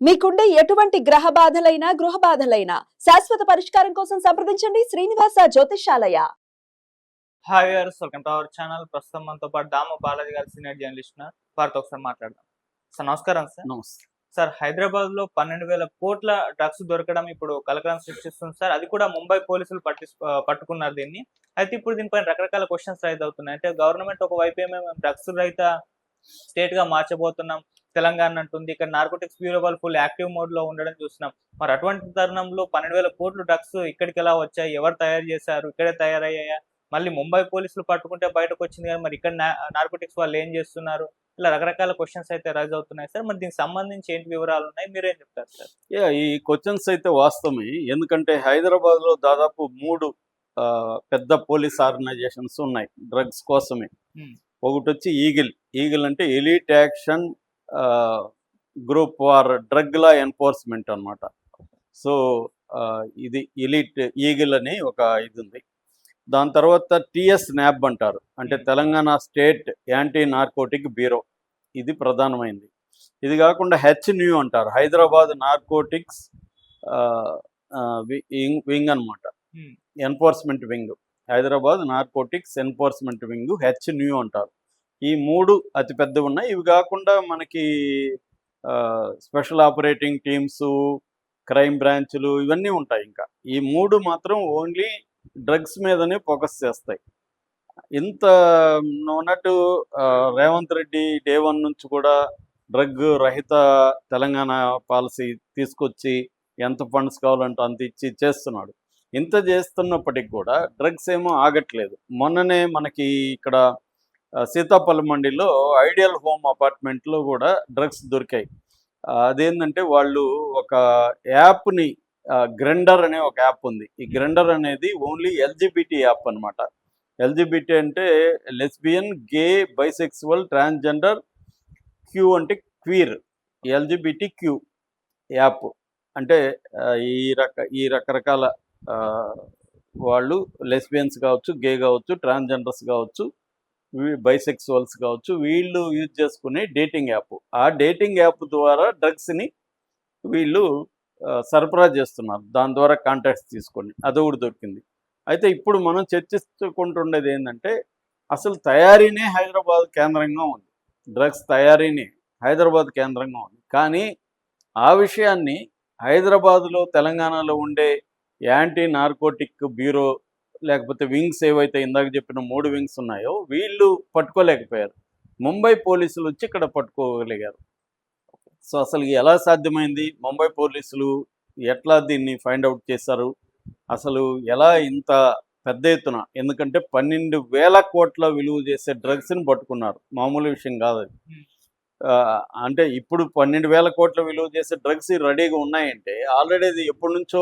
మీకుండే ఎటువంటి గ్రహ బాధలైనా గృహ బాధలైనా శాశ్వత పరిష్కారం కోసం సంప్రదించండి Srinivasa Jyothishalaya hi welcome to our channel ప్రస్తుతం మనతో పాటు దామ బాలాజీ గారు సీనియర్ జర్నలిస్ట్. వారితో ఒకసారి మాట్లాడదాం. సార్ నమస్కారం సార్. నమస్తే. సార్ హైదరాబాద్లో పన్నెండు వేల కోట్ల డ్రగ్స్ దొరకడం ఇప్పుడు కలకలం సృష్టిస్తుంది సార్. అది కూడా ముంబై పోలీసులు పట్టి పట్టుకున్నారు దీన్ని. అయితే ఇప్పుడు దీనిపైన రకరకాల క్వశ్చన్స్ రైజ్ అవుతున్నాయి. అంటే గవర్నమెంట్ ఒక వైపు ఏమో మేము డ్రగ్స్ రహిత స్టేట్గా మార్చబోతున్నాం. తెలంగాణ అంటుంది. ఇక్కడ నార్కోటిక్స్ బ్యూరో వాళ్ళు ఫుల్ యాక్టివ్ మోడ్లో ఉండడం చూస్తున్నాం. మరి అటువంటి తరుణంలో పన్నెండు వేల కోట్లు డ్రగ్స్ ఇక్కడికి ఎలా వచ్చాయి? ఎవరు తయారు చేశారు? ఇక్కడే తయారయ్యాయా? మళ్ళీ ముంబై పోలీసులు పట్టుకుంటే బయటకు వచ్చింది కానీ మరి ఇక్కడ నార్కోటిక్స్ వాళ్ళు ఏం చేస్తున్నారు? ఇలా రకరకాల క్వశ్చన్స్ అయితే రైజ్ అవుతున్నాయి సార్. మరి దీనికి సంబంధించి ఏంటి వివరాలు ఉన్నాయి? మీరేం చెప్తారు సార్? యా ఈ క్వశ్చన్స్ అయితే వాస్తవమే. ఎందుకంటే హైదరాబాద్లో దాదాపు మూడు పెద్ద పోలీస్ ఆర్గనైజేషన్స్ ఉన్నాయి డ్రగ్స్ కోసమే. ఒకటి వచ్చి ఈగిల్. ఈగిల్ అంటే elite action group for drug law enforcement అన్నమాట. సో ఇది ఎలీట్ ఈగిల్ అని ఒక ఇది ఉంది. దాని తర్వాత టిఎస్ న్యాబ్ అంటారు. అంటే. Telangana state anti narcotic bureau. ఇది ప్రధానమైంది. ఇది కాకుండా హెచ్ న్యూ అంటారు. హైదరాబాద్ నార్కోటిక్స్ వింగ్ అనమాట. Enforcement wing. Hyderabad narcotics enforcement wing H new అంటారు. ఈ మూడు అతి పెద్దవి ఉన్నాయి. ఇవి కాకుండా మనకి స్పెషల్ ఆపరేటింగ్ టీమ్స్ క్రైమ్ బ్రాంచ్లు ఇవన్నీ ఉంటాయి ఇంకా. ఈ మూడు మాత్రం ఓన్లీ డ్రగ్స్ మీదనే ఫోకస్ చేస్తాయి. ఇంత ఉన్నట్టు రేవంత్ రెడ్డి డే వన్ నుంచి కూడా డ్రగ్ రహిత తెలంగాణ పాలసీ తీసుకొచ్చి ఎంత ఫండ్స్ కావాలంటే అంత ఇచ్చి చేస్తున్నాడు. ఇంత చేస్తున్నప్పటికి కూడా డ్రగ్స్ ఏమో ఆగట్లేదు. మొన్ననే మనకి ఇక్కడ సీతాపల్లి మండిలో ఐడియల్ హోమ్ అపార్ట్మెంట్లో కూడా డ్రగ్స్ దొరికాయి. అదేంటంటే వాళ్ళు ఒక యాప్ని గ్రెండర్ అనే ఒక యాప్ ఉంది. ఈ గ్రెండర్ అనేది ఓన్లీ ఎల్జిబిటీ యాప్ అన్నమాట. ఎల్జిబిటీ అంటే lesbian gay bisexual transgender Q అంటే క్వీర్. LGBT Q app. అంటే ఈ రక ఈ రకరకాల ఆ, వాళ్ళు లెస్బియన్స్ కావచ్చు గే కావచ్చు ట్రాన్స్జెండర్స్ కావచ్చు బైసెక్సువల్స్ కావచ్చు. వీళ్ళు యూజ్ చేసుకునే డేటింగ్ యాప్. ఆ డేటింగ్ యాప్ ద్వారా డ్రగ్స్ని వీళ్ళు సరఫరా చేస్తున్నారు. దాని ద్వారా కాంటాక్ట్స్ తీసుకొని అదొకటి దొరికింది. అయితే ఇప్పుడు మనం చర్చించుకుంటుండేది ఏంటంటే అసలు తయారీనే హైదరాబాద్ కేంద్రంగా ఉంది. డ్రగ్స్ తయారీనే హైదరాబాద్ కేంద్రంగా ఉంది. కానీ ఆ విషయాన్ని హైదరాబాద్లో తెలంగాణలో ఉండే యాంటీ నార్కోటిక్ బ్యూరో లేకపోతే వింగ్స్ ఏవైతే ఇందాక చెప్పిన మూడు వింగ్స్ ఉన్నాయో వీళ్ళు పట్టుకోలేకపోయారు. ముంబై పోలీసులు వచ్చి ఇక్కడ పట్టుకోగలిగారు. సో అసలు ఎలా సాధ్యమైంది? ముంబై పోలీసులు ఎట్లా దీన్ని ఫైండ్ అవుట్ చేశారు? అసలు ఎలా ఇంత పెద్ద ఎత్తున ఎందుకంటే పన్నెండు వేల కోట్ల విలువ చేసే డ్రగ్స్ని పట్టుకున్నారు. మామూలు విషయం కాదు అది. అంటే ఇప్పుడు పన్నెండు వేల కోట్ల విలువ చేసే డ్రగ్స్ రెడీగా ఉన్నాయంటే ఆల్రెడీ అది ఎప్పటి నుంచో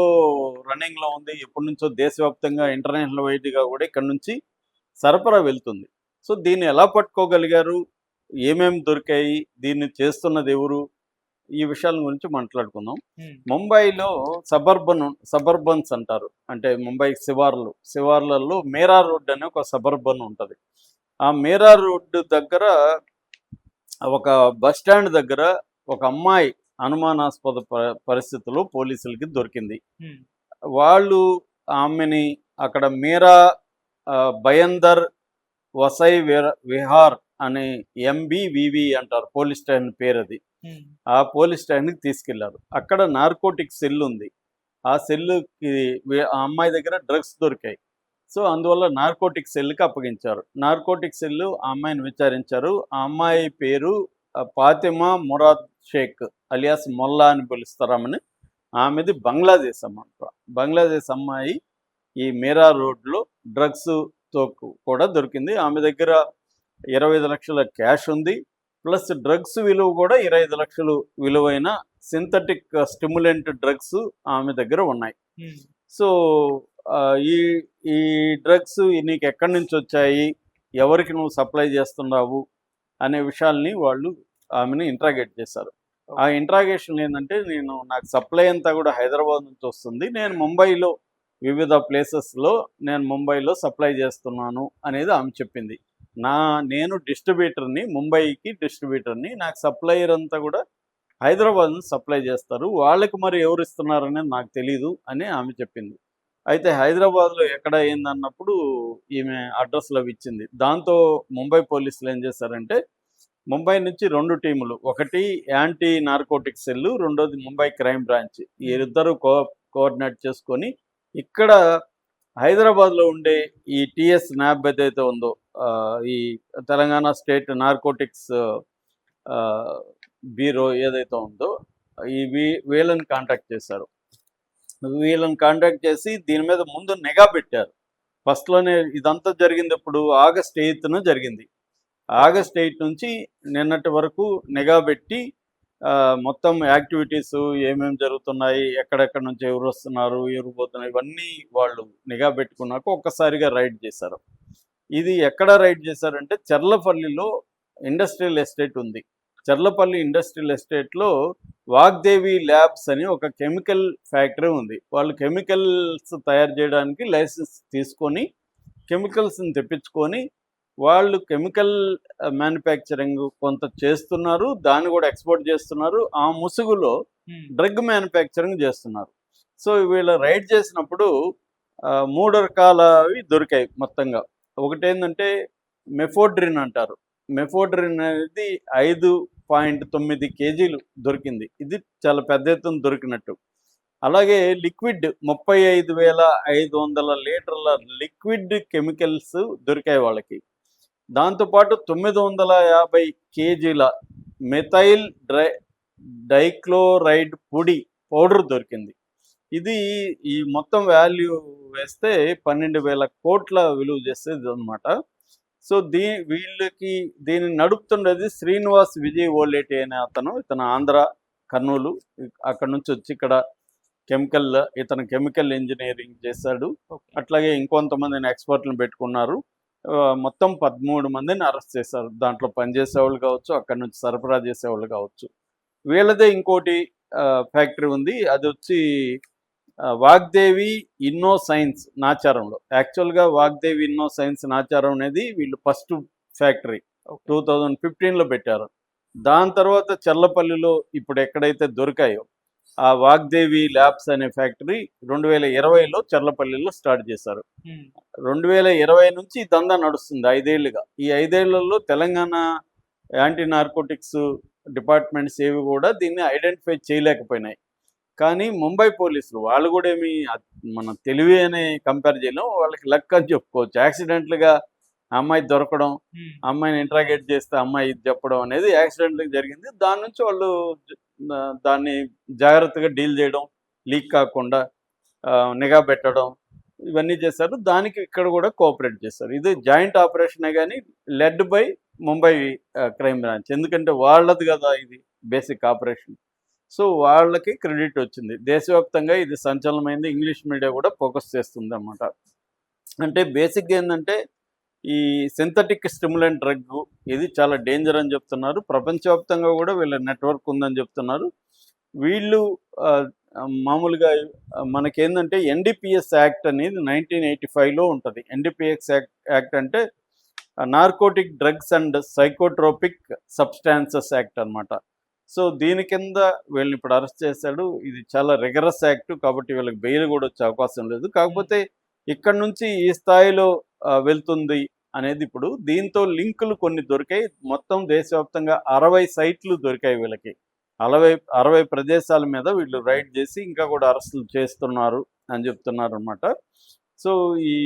రన్నింగ్లో ఉంది ఎప్పటి నుంచో దేశవ్యాప్తంగా ఇంటర్నేషనల్ వైడ్గా కూడా ఇక్కడ నుంచి సరఫరా వెళ్తుంది. సో దీన్ని ఎలా పట్టుకోగలిగారు? ఏమేమి దొరికాయి? దీన్ని చేస్తున్నది ఎవరు? ఈ విషయాల గురించి మాట్లాడుకుందాం. ముంబైలో సబర్బన్ సబర్బన్స్ అంటారు. అంటే ముంబై శివార్లు శివార్లలో మేరా రోడ్ అనే ఒక సబర్బన్ ఉంటుంది. ఆ మేరా రోడ్డు దగ్గర ఒక బస్ స్టాండ్ దగ్గర ఒక అమ్మాయి అనుమానాస్పద ప- పరిస్థితిలో పోలీసులకి దొరికింది. వాళ్ళు ఆమెని అక్కడ మీరా భయందర్ వసై విహార్ అనే ఎంబీవివి అంటారు పోలీస్ స్టేషన్ పేరు అది. ఆ పోలీస్ స్టేషన్కి తీసుకెళ్ళారు. అక్కడ నార్కోటిక్ సెల్ ఉంది. ఆ సెల్లుకి ఆ అమ్మాయి దగ్గర డ్రగ్స్ దొరికాయి. సో అందువల్ల నార్కోటిక్ సెల్కి అప్పగించారు. నార్కోటిక్ సెల్ ఆ అమ్మాయిని విచారించారు. ఆ అమ్మాయి పేరు ఫాతిమా మురాద్ షేక్ అలియాస్ మొల్లా అని పిలుస్తారామని ఆమెది బంగ్లాదేశ్ అన్నమాట బంగ్లాదేశ్ అమ్మాయి ఈ మీరా రోడ్లో డ్రగ్స్తో కూడా దొరికింది. ఆమె దగ్గర ఇరవై ఐదు లక్షల క్యాష్ ఉంది. ప్లస్ డ్రగ్స్ విలువ కూడా ఇరవై ఐదు లక్షలు విలువైన సింథటిక్ స్టిమ్యులెంట్ డ్రగ్స్ ఆమె దగ్గర ఉన్నాయి. సో ఈ ఈ డ్రగ్స్ నీకు ఎక్కడి నుంచి వచ్చాయి? ఎవరికి నువ్వు సప్లై చేస్తున్నావు? అనే విషయాల్ని వాళ్ళు ఆమెను ఇంట్రాగేట్ చేశారు. ఆ ఇంట్రాగేషన్ ఏంటంటే నేను నాకు సప్లై అంతా కూడా హైదరాబాద్ నుంచి వస్తుంది. నేను ముంబైలో వివిధ ప్లేసెస్లో నేను ముంబైలో సప్లై చేస్తున్నాను అనేది ఆమె చెప్పింది. నా నేను డిస్ట్రిబ్యూటర్ని ముంబైకి డిస్ట్రిబ్యూటర్ని నాకు సప్లయర్ అంతా కూడా హైదరాబాద్ నుంచి సప్లై చేస్తారు. వాళ్ళకి మరి ఎవరు ఇస్తున్నారనేది నాకు తెలియదు అని ఆమె చెప్పింది. అయితే హైదరాబాద్లో ఎక్కడ అయిందన్నప్పుడు ఈమె అడ్రస్లు అవి ఇచ్చింది. దాంతో ముంబై పోలీసులు ఏం చేశారంటే ముంబై నుంచి రెండు టీములు ఒకటి యాంటీ నార్కోటిక్ సెల్ రెండోది ముంబై క్రైమ్ బ్రాంచ్. ఈ ఇద్దరు కో కోఆర్డినేట్ చేసుకొని ఇక్కడ హైదరాబాద్లో ఉండే ఈ టిఎస్ న్యాబ్ ఏదైతే ఉందో ఆ, ఈ తెలంగాణ స్టేట్ నార్కోటిక్స్ బ్యూరో ఏదైతే ఉందో ఈ వీ- వీళ్ళని కాంటాక్ట్ చేశారు. వీళ్ళని కాంటాక్ట్ చేసి దీని మీద ముందు నిఘా పెట్టారు. ఫస్ట్లోనే ఇదంతా జరిగింది ఇప్పుడు ఆగస్ట్ ఎయిత్న జరిగింది. ఆగస్ట్ ఎయిత్ నుంచి నిన్నటి వరకు నిఘా పెట్టి మొత్తం యాక్టివిటీస్ ఏమేమి జరుగుతున్నాయి ఎక్కడెక్కడ నుంచి ఎవరు వస్తున్నారు ఎవరు పోతున్నారు ఇవన్నీ వాళ్ళు నిఘా పెట్టుకున్నాక ఒక్కసారిగా రైడ్ చేశారు. ఇది ఎక్కడ రైడ్ చేశారంటే చర్లపల్లిలో ఇండస్ట్రియల్ ఎస్టేట్ ఉంది. చర్లపల్లి ఇండస్ట్రియల్ ఎస్టేట్లో వాగ్దేవి ల్యాబ్స్ అని ఒక కెమికల్ ఫ్యాక్టరీ ఉంది. వాళ్ళు కెమికల్స్ తయారు చేయడానికి లైసెన్స్ తీసుకొని కెమికల్స్ని తెప్పించుకొని వాళ్ళు కెమికల్ మ్యానుఫ్యాక్చరింగ్ కొంత చేస్తున్నారు. దాన్ని కూడా ఎక్స్పోర్ట్ చేస్తున్నారు. ఆ ముసుగులో డ్రగ్ మ్యానుఫ్యాక్చరింగ్ చేస్తున్నారు. సో వీళ్ళు రైడ్ చేసినప్పుడు మూడు రకాలవి దొరికాయి మొత్తంగా. ఒకటి ఏంటంటే మెఫోడ్రిన్ అంటారు. మెఫోడ్రిన్ అనేది ఐదు పాయింట్ తొమ్మిది కేజీలు దొరికింది. ఇది చాలా పెద్ద ఎత్తున దొరికినట్టు. అలాగే లిక్విడ్ ముప్పై ఐదు వేల ఐదు వందల లీటర్ల లిక్విడ్ కెమికల్స్ దొరికాయి వాళ్ళకి. దాంతోపాటు తొమ్మిది వందల యాభై కేజీల మెథైల్ డ్రై డైక్లోరైడ్ పొడి పౌడర్ దొరికింది. ఇది ఈ మొత్తం వాల్యూ వేస్తే పన్నెండు వేల కోట్ల విలువ చేసేది అనమాట సో దీ వీళ్ళకి దీన్ని నడుపుతుండేది శ్రీనివాస్ విజయ్ ఓలేటి అనే అతను ఇతను ఆంధ్ర కర్నూలు అక్కడ నుంచి వచ్చి ఇక్కడ కెమికల్ ఇతను కెమికల్ ఇంజనీరింగ్ చేశాడు. అట్లాగే ఇంకొంతమందిని ఎక్స్పర్ట్లను పెట్టుకున్నారు. మొత్తం పదమూడు మందిని అరెస్ట్ చేశారు. దాంట్లో పనిచేసేవాళ్ళు కావచ్చు అక్కడ నుంచి సరఫరా చేసేవాళ్ళు కావచ్చు. వీళ్ళదే ఇంకోటి ఫ్యాక్టరీ ఉంది. అది వచ్చి వాగ్దేవి ఇన్నో సైన్స్ నాచారంలో. యాక్చువల్గా వాగ్దేవి ఇన్నో సైన్స్ నాచారం అనేది వీళ్ళు ఫస్ట్ ఫ్యాక్టరీ టూ థౌజండ్ ఫిఫ్టీన్లో పెట్టారు. దాని తర్వాత చల్లపల్లిలో ఇప్పుడు ఎక్కడైతే దొరికాయో ఆ వాగ్దేవి ల్యాబ్స్ అనే ఫ్యాక్టరీ రెండు వేల ఇరవైలో చర్లపల్లిలో స్టార్ట్ చేశారు. రెండు వేల ఇరవై నుంచి ఈ దందా నడుస్తుంది ఐదేళ్ళుగా. ఈ ఐదేళ్ళలో తెలంగాణ యాంటీ నార్కోటిక్స్ డిపార్ట్మెంట్స్ ఏవి కూడా దీన్ని ఐడెంటిఫై చేయలేకపోయినాయి. కానీ ముంబై పోలీసులు వాళ్ళు కూడా ఏమి మన తెలివి అనే కంపేర్ చేయలేం. వాళ్ళకి లక్ అని చెప్పుకోవచ్చు. యాక్సిడెంట్లుగా అమ్మాయి దొరకడం అమ్మాయిని ఇంట్రాగేట్ చేస్తే అమ్మాయి చెప్పడం అనేది యాక్సిడెంట్గా జరిగింది. దాని నుంచి వాళ్ళు దాన్ని జాగ్రత్తగా డీల్ చేయడం లీక్ కాకుండా నిఘా పెట్టడం ఇవన్నీ చేశారు. దానికి ఇక్కడ కూడా కోఆపరేట్ చేశారు. ఇది జాయింట్ ఆపరేషనే కానీ led by Mumbai crime branch ఎందుకంటే వాళ్ళది కదా ఇది బేసిక్ ఆపరేషన్ సో వాళ్ళకి క్రెడిట్ వచ్చింది. దేశవ్యాప్తంగా ఇది సంచలనమైంది. ఇంగ్లీష్ మీడియా కూడా ఫోకస్ చేస్తుంది అన్నమాట అంటే బేసిక్గా ఏంటంటే ఈ సింథటిక్ స్టిములెంట్ డ్రగ్ ఇది చాలా డేంజర్ అని చెప్తున్నారు. ప్రపంచవ్యాప్తంగా కూడా వీళ్ళ నెట్వర్క్ ఉందని చెప్తున్నారు. వీళ్ళు మామూలుగా మనకేందంటే ఎన్డీపీఎస్ యాక్ట్ అనేది నైన్టీన్ ఎయిటీ ఫైవ్లో ఉంటుంది. ఎన్డీపీఎస్ యాక్ట్ యాక్ట్ అంటే narcotic drugs and psychotropic substances act అన్నమాట. సో దీని కింద వీళ్ళని ఇప్పుడు అరెస్ట్ చేశాడు. ఇది చాలా రిగరస్ యాక్ట్ కాబట్టి వీళ్ళకి బెయిల్ కూడా వచ్చే అవకాశం లేదు. కాకపోతే ఇక్కడ నుంచి ఈ స్థాయిలో వెళ్తుంది అనేది ఇప్పుడు దీంతో లింకులు కొన్ని దొరికాయి. మొత్తం దేశవ్యాప్తంగా అరవై సైట్లు దొరికాయి వీళ్ళకి. అరవై అరవై ప్రదేశాల మీద వీళ్ళు రైడ్ చేసి ఇంకా కూడా అరెస్టులు చేస్తున్నారు అని చెప్తున్నారు అనమాట సో ఈ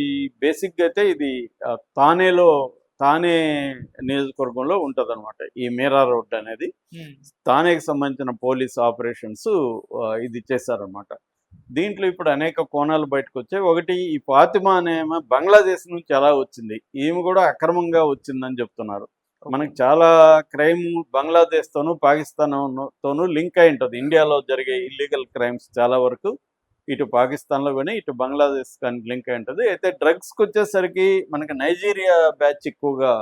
బేసిక్గా అయితే ఇది తానేలో తానే నియోజకవర్గంలో ఉంటుంది అనమాట ఈ మీరా రోడ్ అనేది. తానేకి సంబంధించిన పోలీస్ ఆపరేషన్స్ ఇది చేశారనమాట దీంట్లో ఇప్పుడు అనేక కోణాలు బయటకు వచ్చాయి ఒకటి ఈ ఫాతిమా అనే ఆమె బంగ్లాదేశ్ నుంచి ఎలా వచ్చింది. ఈమె కూడా అక్రమంగా వచ్చిందని చెప్తున్నారు. మనకి చాలా క్రైమ్ బంగ్లాదేశ్తోనూ పాకిస్తాన్ తోనూ లింక్ అయి ఉంటుంది. ఇండియాలో జరిగే ఇల్లీగల్ క్రైమ్స్ చాలా వరకు ఇటు పాకిస్తాన్లో కానీ ఇటు బంగ్లాదేశ్ కానీ లింక్ అయి ఉంటుంది. అయితే డ్రగ్స్కి వచ్చేసరికి మనకి నైజీరియా బ్యాచ్ ఎక్కువగా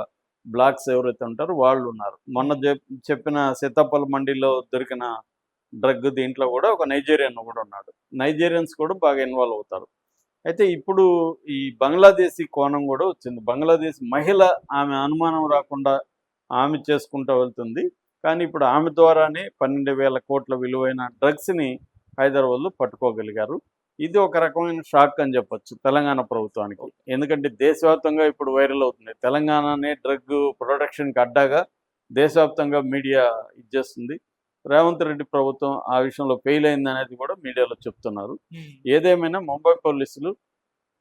బ్లాక్స్ ఎవరైతే ఉంటారో వాళ్ళు ఉన్నారు. మొన్న చెప్పిన సీతాఫల మండిలో దొరికిన డ్రగ్ దీంట్లో కూడా ఒక నైజీరియన్ కూడా ఉన్నాడు. నైజీరియన్స్ కూడా బాగా ఇన్వాల్వ్ అవుతారు. అయితే ఇప్పుడు ఈ బంగ్లాదేశీ కోణం కూడా వచ్చింది. బంగ్లాదేశ్ మహిళ ఆమె అనుమానం రాకుండా ఆమె చేసుకుంటూ వెళ్తుంది. కానీ ఇప్పుడు ఆమె ద్వారానే పన్నెండు వేల కోట్ల విలువైన డ్రగ్స్ని హైదరాబాద్లో పట్టుకోగలిగారు. ఇది ఒక రకమైన షాక్ అని చెప్పొచ్చు తెలంగాణ ప్రభుత్వానికి. ఎందుకంటే దేశవ్యాప్తంగా ఇప్పుడు వైరల్ అవుతుంది. తెలంగాణనే డ్రగ్ ప్రొడక్షన్కి అడ్డాగా దేశవ్యాప్తంగా మీడియా ఇచ్చేస్తుంది రేవంత్ రెడ్డి ప్రభుత్వం ఆ విషయంలో ఫెయిల్ అయింది అనేది కూడా మీడియాలో చెప్తున్నారు. ఏదేమైనా ముంబై పోలీసులు